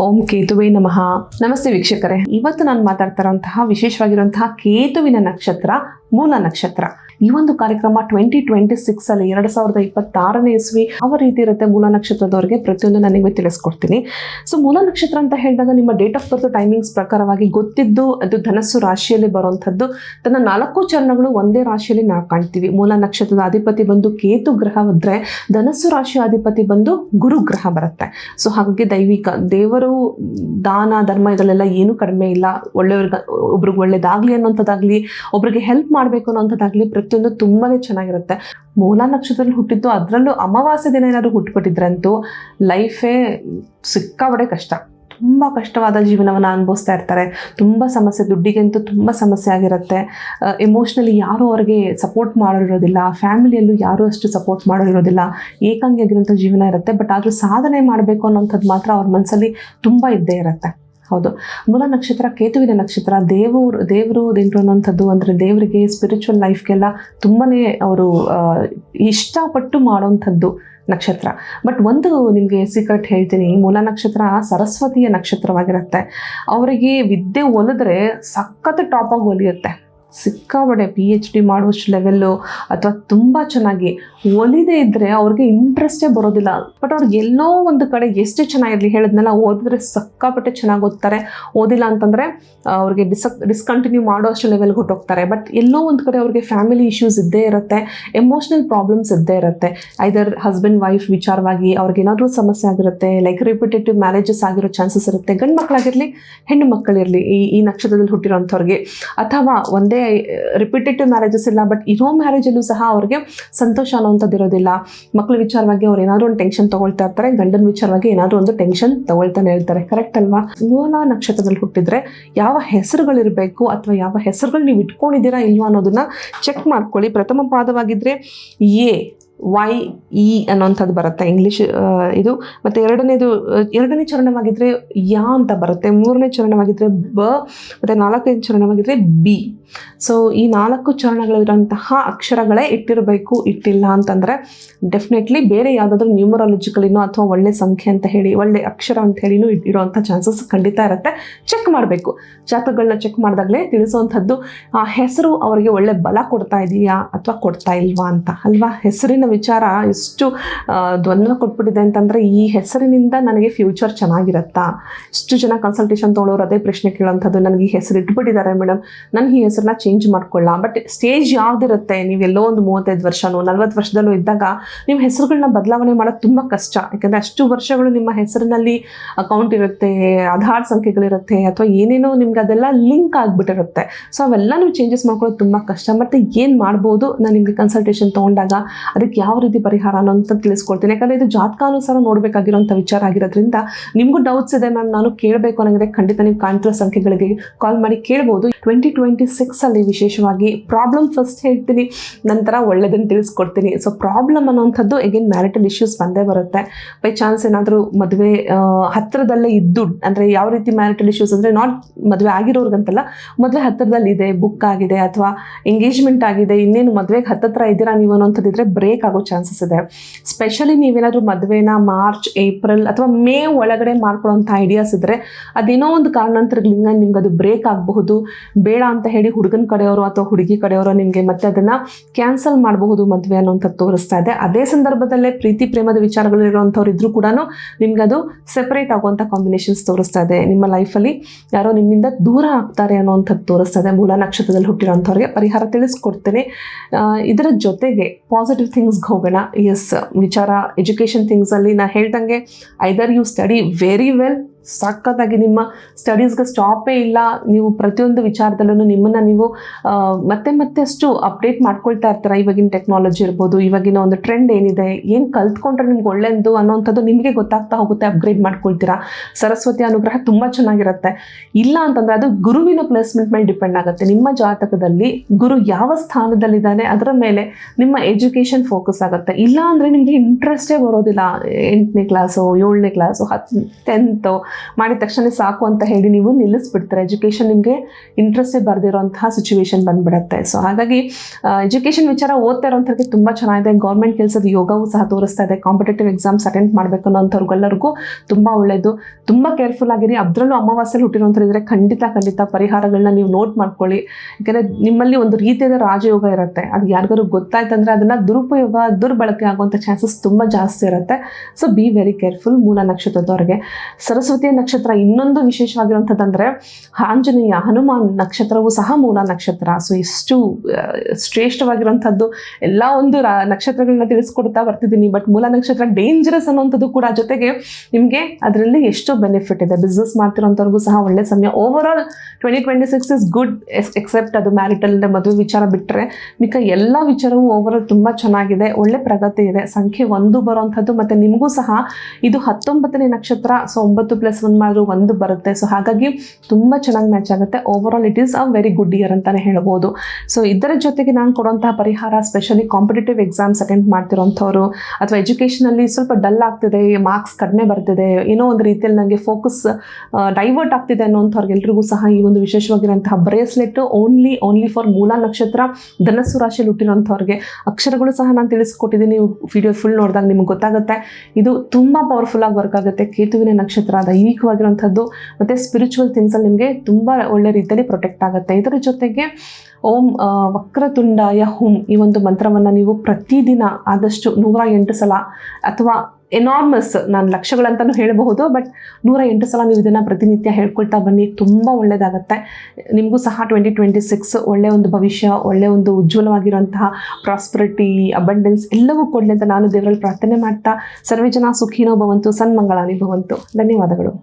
ಓಂ ಕೇತುವೆ ನಮಃ. ನಮಸ್ತೆ ವೀಕ್ಷಕರೇ. ಇವತ್ತು ನಾನು ಮಾತಾಡ್ತಾ ಇರುವಂತಹ ವಿಶೇಷವಾಗಿರುವಂತಹ ಕೇತುವಿನ ನಕ್ಷತ್ರ ಮೂಲ ನಕ್ಷತ್ರ. ಈ ಒಂದು ಕಾರ್ಯಕ್ರಮ ಟ್ವೆಂಟಿ ಟ್ವೆಂಟಿ ಸಿಕ್ಸ್ ಅಲ್ಲಿ ಎರಡು ಸಾವಿರದ ಇಪ್ಪತ್ತಾರನೇ ಇಸ್ವಿ ಯಾವ ರೀತಿ ಇರುತ್ತೆ ಮೂಲ ನಕ್ಷತ್ರದವರಿಗೆ ಪ್ರತಿಯೊಂದು ನಾನು ನಿಮಗೆ ತಿಳಿಸ್ಕೊಡ್ತೀನಿ. ಸೊ ಮೂಲ ನಕ್ಷತ್ರ ಅಂತ ಹೇಳಿದಾಗ ನಿಮ್ಮ ಡೇಟ್ ಆಫ್ ಬರ್ತ್ ಟೈಮಿಂಗ್ಸ್ ಪ್ರಕಾರವಾಗಿ ಗೊತ್ತಿದ್ದು, ಅದು ಧನಸ್ಸು ರಾಶಿಯಲ್ಲಿ ಬರುವಂಥದ್ದು. ತನ್ನ ನಾಲ್ಕು ಚರಣಗಳು ಒಂದೇ ರಾಶಿಯಲ್ಲಿ ನಾವು ಕಾಣ್ತೀವಿ. ಮೂಲ ನಕ್ಷತ್ರದ ಅಧಿಪತಿ ಬಂದು ಕೇತು ಗ್ರಹ ಇದ್ರೆ ಧನಸ್ಸು ರಾಶಿಯ ಅಧಿಪತಿ ಬಂದು ಗುರು ಗ್ರಹ ಬರುತ್ತೆ. ಸೊ ಹಾಗಾಗಿ ದೈವಿಕ, ದೇವರು ದಾನ, ಧರ್ಮ ಇದರಲ್ಲೆಲ್ಲ ಏನೂ ಕಡಿಮೆ ಇಲ್ಲ. ಒಳ್ಳೆಯವ್ರಿಗೆ, ಒಬ್ರಿಗೆ ಒಳ್ಳೇದಾಗ್ಲಿ ಅನ್ನೋಂಥದ್ದಾಗ್ಲಿ, ಒಬ್ರಿಗೆ ಹೆಲ್ಪ್ ಮಾಡಬೇಕು ಅನ್ನೋಂಥದ್ದಾಗ್ಲಿ ಪ್ರತಿಯೊಂದು ತುಂಬಾನೇ ಚೆನ್ನಾಗಿರುತ್ತೆ. ಮೂಲ ನಕ್ಷತ್ರದಲ್ಲಿ ಹುಟ್ಟಿದ್ದು ಅದರಲ್ಲೂ ಅಮಾವಾಸ್ಯ ದಿನ ಏನಾದರೂ ಹುಟ್ಟುಬಿಟ್ಟಿದ್ರಂತೂ ಲೈಫೇ ಸಿಕ್ಕಾಬಡೆ ಕಷ್ಟ. ತುಂಬ ಕಷ್ಟವಾದ ಜೀವನವನ್ನು ಅನುಭವಿಸ್ತಾ ಇರ್ತಾರೆ. ತುಂಬ ಸಮಸ್ಯೆ, ದುಡ್ಡಿಗಂತೂ ತುಂಬ ಸಮಸ್ಯೆ ಆಗಿರುತ್ತೆ. ಎಮೋಷ್ನಲಿ ಯಾರೂ ಅವ್ರಿಗೆ ಸಪೋರ್ಟ್ ಮಾಡಿರೋದಿಲ್ಲ ಫ್ಯಾಮಿಲಿಯಲ್ಲೂ ಯಾರೂ ಅಷ್ಟು ಸಪೋರ್ಟ್ ಮಾಡಿರೋದಿಲ್ಲ ಏಕಾಂಗಿಯಾಗಿರೋಂಥ ಜೀವನ ಇರುತ್ತೆ. ಬಟ್ ಆದರೂ ಸಾಧನೆ ಮಾಡಬೇಕು ಅನ್ನೋಂಥದ್ದು ಮಾತ್ರ ಅವ್ರ ಮನಸ್ಸಲ್ಲಿ ತುಂಬ ಇದ್ದೇ ಇರುತ್ತೆ. ಹೌದು. ಮೂಲ ನಕ್ಷತ್ರ ಕೇತುವಿನ ನಕ್ಷತ್ರ, ದೇವರು ದೇವರು ದೇವರು ಅನ್ನೋಂಥದ್ದು ಅಂದರೆ ದೇವರಿಗೆ ಸ್ಪಿರಿಚುವಲ್ ಲೈಫ್ಗೆಲ್ಲ ತುಂಬಾ ಅವರು ಇಷ್ಟಪಟ್ಟು ಮಾಡೋವಂಥದ್ದು ನಕ್ಷತ್ರ. ಬಟ್ ಒಂದು ನಿಮಗೆ ಸೀಕ್ರೆಟ್ ಹೇಳ್ತೀನಿ. ಮೂಲ ನಕ್ಷತ್ರ ಸರಸ್ವತಿಯ ನಕ್ಷತ್ರವಾಗಿರುತ್ತೆ. ಅವರಿಗೆ ವಿದ್ಯೆ ಒಲಿದ್ರೆ ಸಖತ್ ಟಾಪಾಗಿ ಒಲಿಯುತ್ತೆ ಸಿಕ್ಕಾಬಡೆ ಪಿ ಎಚ್ ಡಿ ಮಾಡುವಷ್ಟು ಲೆವೆಲ್ಲು ಅಥವಾ ತುಂಬ ಚೆನ್ನಾಗಿ ಒಲಿದೇ ಇದ್ದರೆ ಅವ್ರಿಗೆ ಇಂಟ್ರೆಸ್ಟೇ ಬರೋದಿಲ್ಲ. ಬಟ್ ಅವ್ರಿಗೆ ಎಲ್ಲೋ ಒಂದು ಕಡೆ ಎಷ್ಟು ಚೆನ್ನಾಗಿರಲಿ ಹೇಳಿದ್ನಲ್ಲ, ಓದಿದ್ರೆ ಸಿಕ್ಕಾಪಟ್ಟೆ ಚೆನ್ನಾಗಿ ಓದ್ತಾರೆ. ಓದಿಲ್ಲ ಅಂತಂದರೆ ಅವ್ರಿಗೆ ಡಿಸ್ ಡಿಸ್ಕಂಟಿನ್ಯೂ ಮಾಡೋಷ್ಟು ಲೆವೆಲ್ಗೆ ಹೊಟ್ಟೋಗ್ತಾರೆ. ಬಟ್ ಎಲ್ಲೋ ಒಂದು ಕಡೆ ಅವ್ರಿಗೆ ಫ್ಯಾಮಿಲಿ ಇಶ್ಯೂಸ್ ಇದ್ದೇ ಇರುತ್ತೆ ಎಮೋಷ್ನಲ್ ಪ್ರಾಬ್ಲಮ್ಸ್ ಇದ್ದೇ ಇರುತ್ತೆ. ಐದರ್ ಹಸ್ಬೆಂಡ್ ವೈಫ್ ವಿಚಾರವಾಗಿ ಅವ್ರಿಗೆ ಏನಾದರೂ ಸಮಸ್ಯೆ ಆಗಿರುತ್ತೆ ಲೈಕ್ ರಿಪಿಟೇಟಿವ್ ಮ್ಯಾರೇಜಸ್ ಆಗಿರೋ ಚಾನ್ಸಸ್ ಇರುತ್ತೆ. ಗಂಡು ಮಕ್ಕಳಾಗಿರಲಿ ಹೆಣ್ಣು ಮಕ್ಕಳಿರಲಿ ಈ ಈ ನಕ್ಷತ್ರದಲ್ಲಿ ಹುಟ್ಟಿರೋಂಥವ್ರಿಗೆ. ಅಥವಾ ಒಂದೇ ರಿಪಿಟೇಟಿವ್ ಮ್ಯಾರೇಜಸ್ ಇಲ್ಲ ಬಟ್ ಇರೋ ಮ್ಯಾರೇಜಲ್ಲೂ ಸಹ ಅವ್ರಿಗೆ ಸಂತೋಷ ಅನ್ನೋಂಥದ್ದು ಇರೋದಿಲ್ಲ. ಮಕ್ಕಳ ವಿಚಾರವಾಗಿ ಅವ್ರು ಏನಾದರೂ ಒಂದು ಟೆನ್ಷನ್ ತಗೊಳ್ತಾ ಇರ್ತಾರೆ, ಗಂಡನ ವಿಚಾರವಾಗಿ ಏನಾದರೂ ಒಂದು ಟೆನ್ಷನ್ ತಗೊಳ್ತಾನೆ ಇರ್ತಾರೆ ಕರೆಕ್ಟ್ ಅಲ್ವಾ? ಮೂಲ ನಕ್ಷತ್ರದಲ್ಲಿ ಹುಟ್ಟಿದ್ರೆ ಯಾವ ಹೆಸರುಗಳಿರಬೇಕು ಅಥವಾ ಯಾವ ಹೆಸರುಗಳು ನೀವು ಇಟ್ಕೊಂಡಿದ್ದೀರಾ ಇಲ್ವಾ ಅನ್ನೋದನ್ನ ಚೆಕ್ ಮಾಡ್ಕೊಳ್ಳಿ. ಪ್ರಥಮ ಪಾದವಾಗಿದ್ದರೆ ಎ ವೈ ಇ ಅನ್ನೋಂಥದ್ದು ಬರುತ್ತೆ. ಇಂಗ್ಲೀಷ್ ಇದು. ಮತ್ತು ಎರಡನೇದು ಎರಡನೇ ಚರಣವಾಗಿದ್ದರೆ ಯಾ ಅಂತ ಬರುತ್ತೆ. ಮೂರನೇ ಚರಣವಾಗಿದ್ದರೆ ಬ, ಮತ್ತು ನಾಲ್ಕನೇ ಚರಣವಾಗಿದ್ದರೆ ಬಿ. ಸೊ ಈ ನಾಲ್ಕು ಚರಣಗಳಿರೋಂತಹ ಅಕ್ಷರಗಳೇ ಇಟ್ಟಿರಬೇಕು, ಇಟ್ಟಿಲ್ಲ ಅಂತಂದರೆ ಡೆಫಿನೆಟ್ಲಿ ಬೇರೆ ಯಾವುದಾದ್ರೂ ನ್ಯೂಮರಾಲಜಿಕಲಿನೋ ಅಥವಾ ಒಳ್ಳೆ ಸಂಖ್ಯೆ ಅಂತ ಹೇಳಿ, ಒಳ್ಳೆ ಅಕ್ಷರ ಅಂತ ಹೇಳಿನೂ ಇರೋವಂಥ ಚಾನ್ಸಸ್ ಖಂಡಿತ ಇರುತ್ತೆ. ಚೆಕ್ ಮಾಡಬೇಕು. ಜಾತಕಗಳನ್ನ ಚೆಕ್ ಮಾಡಿದಾಗಲೇ ತಿಳಿಸುವಂಥದ್ದು, ಆ ಹೆಸರು ಅವರಿಗೆ ಒಳ್ಳೆ ಬಲ ಕೊಡ್ತಾ ಇದೆಯಾ ಅಥವಾ ಕೊಡ್ತಾ ಇಲ್ವಾ ಅಂತ, ಅಲ್ವಾ? ಹೆಸರಿನ ವಿಚಾರ ಎಷ್ಟು ದ್ವಂದ್ವ ಕೊಟ್ಬಿಟ್ಟಿದೆ ಅಂತಂದರೆ ಈ ಹೆಸರಿನಿಂದ ನನಗೆ ಫ್ಯೂಚರ್ ಚೆನ್ನಾಗಿರುತ್ತಾ? ಇಷ್ಟು ಜನ ಕನ್ಸಲ್ಟೇಷನ್ ತೊಗೊಳೋರು ಅದೇ ಪ್ರಶ್ನೆ ಕೇಳೋಂಥದ್ದು. ನನಗೆ ಈ ಹೆಸರು ಇಟ್ಬಿಟ್ಟಿದ್ದಾರೆ ಮೇಡಮ್ ನಾನು ಈ ಹೆಸರನ್ನ ಚೇಂಜ್ ಮಾಡ್ಕೊಳ್ಳ. ಬಟ್ ಸ್ಟೇಜ್ ಯಾವ್ದಿರುತ್ತೆ? ನೀವೆಲ್ಲೋ ಒಂದು ಮೂವತ್ತೈದು ವರ್ಷನೋ, ನಲ್ವತ್ತು ವರ್ಷದಲ್ಲೂ ಇದ್ದಾಗ ನಿಮ್ಮ ಹೆಸರುಗಳನ್ನ ಬದಲಾವಣೆ ಮಾಡೋದು ತುಂಬ ಕಷ್ಟ. ಯಾಕಂದರೆ ಅಷ್ಟು ವರ್ಷಗಳು ನಿಮ್ಮ ಹೆಸರಿನಲ್ಲಿ ಅಕೌಂಟ್ ಇರುತ್ತೆ, ಆಧಾರ್ ಸಂಖ್ಯೆಗಳಿರುತ್ತೆ, ಅಥವಾ ಏನೇನೋ ನಿಮ್ಗೆ ಅದೆಲ್ಲ ಲಿಂಕ್ ಆಗಿಬಿಟ್ಟಿರುತ್ತೆ. ಸೊ ಅವೆಲ್ಲ ನೀವು ಚೇಂಜಸ್ ಮಾಡ್ಕೊಳ್ಳೋದು ತುಂಬ ಕಷ್ಟ. ಮತ್ತು ಏನು ಮಾಡ್ಬೋದು? ನಾನು ನಿಮಗೆ ಕನ್ಸಲ್ಟೇಷನ್ ತೊಗೊಂಡಾಗ ಅದಕ್ಕೆ ಯಾವ ರೀತಿ ಪರಿಹಾರ ಅನ್ನೋಂಥ ತಿಳಿಸ್ಕೊಳ್ತೀನಿ ಯಾಕಂದರೆ ಇದು ಜಾತಕಾನುಸಾರ ನೋಡಬೇಕಾಗಿರೋಂಥ ವಿಚಾರ ಆಗಿರೋದ್ರಿಂದ ನಿಮಗೂ ಡೌಟ್ಸ್ ಇದೆ ಮ್ಯಾಮ್ ನಾನು ಕೇಳಬೇಕು ಅನ್ನೋದ್ರೆ ಖಂಡಿತ ನೀವು ಕಾಣ್ತಿರೋ ಸಂಖ್ಯೆಗಳಿಗೆ ಕಾಲ್ ಮಾಡಿ ಕೇಳ್ಬೋದು. ಟ್ವೆಂಟಿ ಟ್ವೆಂಟಿ ಸಿಕ್ಸಲ್ಲಿ ವಿಶೇಷವಾಗಿ ಪ್ರಾಬ್ಲಮ್ ಫಸ್ಟ್ ಹೇಳ್ತೀನಿ, ನಂತರ ಒಳ್ಳೆಯದನ್ನು ತಿಳಿಸ್ಕೊಡ್ತೀನಿ. ಸೊ ಪ್ರಾಬ್ಲಮ್ ಅನ್ನೋಂಥದ್ದು ಎಗೇನ್ ಮ್ಯಾರಿಟಲ್ ಇಶ್ಯೂಸ್ ಬಂದೇ ಬರುತ್ತೆ. ಬೈ ಚಾನ್ಸ್ ಏನಾದರೂ ಮದುವೆ ಹತ್ತಿರದಲ್ಲೇ ಇದ್ದು, ಅಂದರೆ ಯಾವ ರೀತಿ ಮ್ಯಾರಿಟಲ್ ಇಶ್ಯೂಸ್ ಅಂದರೆ ನಾಟ್ ಮದುವೆ ಆಗಿರೋರ್ಗಂತಲ್ಲ, ಮದುವೆ ಹತ್ತಿರದಲ್ಲಿ ಇದೆ ಬುಕ್ ಆಗಿದೆ, ಅಥವಾ ಎಂಗೇಜ್ಮೆಂಟ್ ಆಗಿದೆ, ಇನ್ನೇನು ಮದುವೆಗೆ ಹತ್ತತ್ರ ಇದ್ದೀರಾ ನೀವು ಅನ್ನೋಂಥದ್ದಿದ್ರೆ ಬ್ರೇಕ್ ಆಗೋ ಚಾನ್ಸಸ್ ಇದೆ. ಸ್ಪೆಷಲಿ ನೀವೇನಾದರೂ ಮದುವೆನ ಮಾರ್ಚ್ ಏಪ್ರಿಲ್ ಅಥವಾ ಮೇ ಒಳಗಡೆ ಮಾಡ್ಕೊಳ್ಳೋಂಥ ಐಡಿಯಾಸ್ ಇದ್ದರೆ ಅದೇನೋ ಒಂದು ಕಾರಣಾಂತರಗಳಿಂದ ನಿಮ್ಗೆ ಅದು ಬ್ರೇಕ್ ಆಗಬಹುದು. ಬೇಡ ಅಂತ ಹೇಳಿ ಹುಡುಗನ ಕಡೆಯವರು ಅಥವಾ ಹುಡುಗಿ ಕಡೆಯವರು ನಿಮಗೆ ಮತ್ತೆ ಅದನ್ನು ಕ್ಯಾನ್ಸಲ್ ಮಾಡಬಹುದು ಮದುವೆ ಅನ್ನೋಂಥದ್ದು ತೋರಿಸ್ತಾ ಇದೆ. ಅದೇ ಸಂದರ್ಭದಲ್ಲೇ ಪ್ರೀತಿ, ಪ್ರೇಮದ ವಿಚಾರಗಳಿರುವಂಥವ್ರು ಇದ್ರೂ ಕೂಡ ನಿಮ್ಗೆ ಅದು ಸೆಪರೇಟ್ ಆಗುವಂಥ ಕಾಂಬಿನೇಷನ್ಸ್ ತೋರಿಸ್ತಾ ಇದೆ. ನಿಮ್ಮ ಲೈಫಲ್ಲಿ ಯಾರೋ ನಿಮ್ಮಿಂದ ದೂರ ಆಗ್ತಾರೆ ಅನ್ನೋವಂಥದ್ದು ತೋರಿಸ್ತಾ ಇದೆ. ಮೂಲ ನಕ್ಷತ್ರದಲ್ಲಿ ಹುಟ್ಟಿರೋಂಥವ್ರಿಗೆ ಪರಿಹಾರ ತಿಳಿಸ್ಕೊಡ್ತೇನೆ. ಇದರ ಜೊತೆಗೆ ಪಾಸಿಟಿವ್ ಥಿಂಗ್ಸ್ಗೆ ಹೋಗೋಣ ಎಸ್ ವಿಚಾರ ಎಜುಕೇಷನ್ ಥಿಂಗ್ಸಲ್ಲಿ ನಾನು ಹೇಳ್ದಂಗೆ either you study very well ಸಖತ್ತಾಗಿ ನಿಮ್ಮ ಸ್ಟಡೀಸ್ಗೆ ಸ್ಟಾಪೇ ಇಲ್ಲ. ನೀವು ಪ್ರತಿಯೊಂದು ವಿಚಾರದಲ್ಲೂ ನಿಮ್ಮನ್ನು ನೀವು ಮತ್ತೆ ಮತ್ತೆ ಅಷ್ಟು ಅಪ್ಡೇಟ್ ಮಾಡ್ಕೊಳ್ತಾ ಇರ್ತೀರ? ಇವಾಗಿನ ಟೆಕ್ನಾಲಜಿ ಇರ್ಬೋದು, ಇವಾಗಿನ ಒಂದು ಟ್ರೆಂಡ್ ಏನಿದೆ, ಏನು ಕಲ್ತ್ಕೊಂಡ್ರೆ ನಿಮ್ಗೆ ಒಳ್ಳೆಯದು ಅನ್ನೋಂಥದ್ದು ನಿಮಗೆ ಗೊತ್ತಾಗ್ತಾ ಹೋಗುತ್ತೆ ಅಪ್ಗ್ರೇಡ್ ಮಾಡ್ಕೊಳ್ತೀರಾ? ಸರಸ್ವತಿ ಅನುಗ್ರಹ ತುಂಬ ಚೆನ್ನಾಗಿರುತ್ತೆ. ಇಲ್ಲ ಅಂತಂದರೆ ಅದು ಗುರುವಿನ ಪ್ಲೇಸ್ಮೆಂಟ್ ಮೇಲೆ ಡಿಪೆಂಡ್ ಆಗುತ್ತೆ. ನಿಮ್ಮ ಜಾತಕದಲ್ಲಿ ಗುರು ಯಾವ ಸ್ಥಾನದಲ್ಲಿದ್ದಾನೆ, ಅದರ ಮೇಲೆ ನಿಮ್ಮ ಎಜುಕೇಷನ್ ಫೋಕಸ್ ಆಗುತ್ತೆ. ಇಲ್ಲ ಅಂದರೆ ನಿಮಗೆ ಇಂಟ್ರೆಸ್ಟೇ ಬರೋದಿಲ್ಲ. ಎಂಟನೇ ಕ್ಲಾಸು ಏಳನೇ ಕ್ಲಾಸು ಹತ್ತು ಟೆಂತು ಮಾಡಿದ ತಕ್ಷಣ ಸಾಕು ಅಂತ ಹೇಳಿ ನೀವು ನಿಲ್ಲಿಸ್ಬಿಡ್ತಾರೆ. ಎಜುಕೇಷನ್ ನಿಮಗೆ ಇಂಟ್ರೆಸ್ಟೇ ಬರೆದಿರೋಂತಹ ಸಿಚುವೇಶನ್ ಬಂದ್ಬಿಡುತ್ತೆ. ಸೊ ಹಾಗಾಗಿ ಎಜುಕೇಷನ್ ವಿಚಾರ ಓದ್ತಾ ಇರೋಂಥವ್ರಿಗೆ ತುಂಬ ಚೆನ್ನಾಗಿದೆ. ಗೌರ್ಮೆಂಟ್ ಕೆಲಸದ ಯೋಗವೂ ಸಹ ತೋರಿಸ್ತಾ ಇದೆ. ಕಾಂಪಿಟೇಟಿವ್ ಎಕ್ಸಾಮ್ಸ್ ಅಟೆಂಡ್ ಮಾಡಬೇಕು ಅನ್ನೋಂಥವ್ರಿಗೆಲ್ಲರಿಗೂ ತುಂಬ ಒಳ್ಳೆಯದು ತುಂಬ ಕೇರ್ಫುಲ್ ಆಗಿರಿ. ಅದರಲ್ಲೂ ಅಮಾವಾಸ್ಯಲ್ಲಿ ಹುಟ್ಟಿರೋಂಥವ್ರು ಖಂಡಿತ ಖಂಡಿತ ಪರಿಹಾರಗಳನ್ನ ನೀವು ನೋಟ್ ಮಾಡ್ಕೊಳ್ಳಿ. ಯಾಕೆಂದರೆ ನಿಮ್ಮಲ್ಲಿ ಒಂದು ರೀತಿಯಾದ ರಾಜಯೋಗ ಇರುತ್ತೆ. ಅದು ಯಾರಿಗಾರು ಗೊತ್ತಾಯ್ತಂದ್ರೆ ಅದನ್ನು ದುರುಪಯೋಗ, ದುರ್ಬಳಕೆ ಆಗುವಂಥ ಚಾನ್ಸಸ್ ತುಂಬ ಜಾಸ್ತಿ ಇರುತ್ತೆ. ಸೊ ಬಿ ವೆರಿ ಕೇರ್ಫುಲ್ ಮೂಲ ನಕ್ಷತ್ರದವರಿಗೆ. ಸರಸ್ವತಿಯ ನಕ್ಷತ್ರ ಇನ್ನೊಂದು ವಿಶೇಷವಾಗಿರುವಂಥದ್ದಂದರೆ ಆಂಜನೇಯ ಹನುಮಾನ್ ನಕ್ಷತ್ರವು ಸಹ ಮೂಲ ನಕ್ಷತ್ರ. ಸೊ ಇಷ್ಟು ಶ್ರೇಷ್ಠವಾಗಿರುವಂಥದ್ದು ಎಲ್ಲ ಒಂದು ನಕ್ಷತ್ರಗಳನ್ನ ತಿಳಿಸ್ಕೊಡ್ತಾ ಬರ್ತಿದ್ದೀನಿ. ಬಟ್ ಮೂಲ ನಕ್ಷತ್ರ ಡೇಂಜರಸ್ ಅನ್ನೋಂಥದ್ದು ಕೂಡ ಜೊತೆಗೆ ನಿಮಗೆ ಅದರಲ್ಲಿ ಎಷ್ಟು ಬೆನಿಫಿಟ್ ಇದೆ. ಬಿಸ್ನೆಸ್ ಮಾಡ್ತಿರೋಂಥವ್ರಿಗೂ ಸಹ ಒಳ್ಳೆ ಸಮಯ. Over all twenty twenty six is good except ಅದು ಮ್ಯಾರಿಟಲ್ ಮದುವೆ ವಿಚಾರ ಬಿಟ್ಟರೆ ಮಿಕ್ಕ ಎಲ್ಲ ವಿಚಾರವೂ ಓವರ್ ಆಲ್ ತುಂಬ ಚೆನ್ನಾಗಿದೆ. ಒಳ್ಳೆ ಪ್ರಗತಿ ಇದೆ. ಸಂಖ್ಯೆ ಒಂದು ಬರುವಂಥದ್ದು. ಮತ್ತು ನಿಮಗೂ ಸಹ ಇದು ಹತ್ತೊಂಬತ್ತನೇ ನಕ್ಷತ್ರ. ಸೊ ಒಂಬತ್ತು ಪ್ಲಸ್ ಒಂದು ಮಾಡಿದ್ರು ಒಂದು ಬರುತ್ತೆ. ಸೊ ಹಾಗಾಗಿ ತುಂಬ ಚೆನ್ನಾಗಿ ಮ್ಯಾಚ್ ಆಗುತ್ತೆ. Over all it is a very good year ಅಂತಲೇ ಹೇಳ್ಬೋದು. ಸೊ ಇದರ ಜೊತೆಗೆ ನಾನು ಕೊಡುವಂತಹ ಪರಿಹಾರ ಸ್ಪೆಷಲಿ ಕಾಂಪಿಟೇಟಿವ್ ಎಕ್ಸಾಮ್ಸ್ ಅಟೆಂಡ್ ಮಾಡ್ತಿರೋಂಥವ್ರು, ಅಥವಾ ಎಜುಕೇಷನಲ್ಲಿ ಸ್ವಲ್ಪ ಡಲ್ ಆಗ್ತಿದೆ ಮಾರ್ಕ್ಸ್ ಕಡಿಮೆ ಬರ್ತಿದೆ, ಏನೋ ಒಂದು ರೀತಿಯಲ್ಲಿ ನನಗೆ ಫೋಕಸ್ ಡೈವರ್ಟ್ ಆಗ್ತಿದೆ ಅನ್ನೋಂಥವ್ರಿಗೆಲ್ರಿಗೂ ಸಹ ಈ ಒಂದು ವಿಶೇಷವಾಗಿರುವಂತಹ ಬ್ರೇಸ್ಲೆಟ್ ಓನ್ಲಿ ಓನ್ಲಿ ಫಾರ್ ಮೂಲಾ ನಕ್ಷತ್ರ ಧನಸ್ಸು ರಾಶಿಯಲ್ಲಿ ಹುಟ್ಟಿರೋಂಥವ್ರಿಗೆ ಅಕ್ಷರಗಳು ಸಹ ನಾನು ತಿಳಿಸ್ಕೊಟ್ಟಿದ್ದೀನಿ. ನೀವು ವಿಡಿಯೋ ಫುಲ್ ನೋಡಿದಾಗ ನಿಮ್ಗೆ ಗೊತ್ತಾಗುತ್ತೆ. ಇದು ತುಂಬ ಪವರ್ಫುಲ್ ಆಗಿ ವರ್ಕ್ ಆಗುತ್ತೆ. ಕೇತುವಿನ ನಕ್ಷತ್ರ ದೈವಿಕವಾಗಿರುವಂಥದ್ದು, ಮತ್ತು ಸ್ಪಿರಿಚುವಲ್ ಥಿಂಗ್ಸಲ್ಲಿ ನಿಮಗೆ ತುಂಬ ಒಳ್ಳೆ ರೀತಿಯಲ್ಲಿ ಪ್ರೊಟೆಕ್ಟ್ ಆಗುತ್ತೆ. ಇದರ ಜೊತೆಗೆ, ಓಂ ವಕ್ರತುಂಡಾಯ ಹುಂ ಈ ಒಂದು ಮಂತ್ರವನ್ನು ನೀವು ಪ್ರತಿದಿನ ಆದಷ್ಟು ನೂರ ಎಂಟು ಸಲ ಅಥವಾ ಎನಾರ್ಮಸ್ ನಾನು ಲಕ್ಷಗಳಂತಲೂ ಹೇಳಬಹುದು ಬಟ್ ನೂರ ಎಂಟು ಸಲ ನೀವು ಇದನ್ನು ಪ್ರತಿನಿತ್ಯ ಹೇಳ್ಕೊಳ್ತಾ ಬನ್ನಿ, ತುಂಬ ಒಳ್ಳೆಯದಾಗತ್ತೆ ನಿಮಗೂ ಸಹ ಟ್ವೆಂಟಿ ಟ್ವೆಂಟಿ ಸಿಕ್ಸ್ ಒಳ್ಳೆಯ ಒಂದು ಭವಿಷ್ಯ ಒಳ್ಳೆಯ ಒಂದು ಉಜ್ವಲವಾಗಿರುವಂತಹ ಪ್ರಾಸ್ಪರಿಟಿ ಅಬಂಡೆನ್ಸ್ ಎಲ್ಲವೂ ಕೊಡಲಿ ಅಂತ ನಾನು ದೇವರಲ್ಲಿ ಪ್ರಾರ್ಥನೆ ಮಾಡ್ತಾ, ಸರ್ವೇ ಜನ ಸುಖಿನೋ ಭವಂತು, ಸನ್ಮಂಗಳಾನಿ ಭವಂತು. ಧನ್ಯವಾದಗಳು.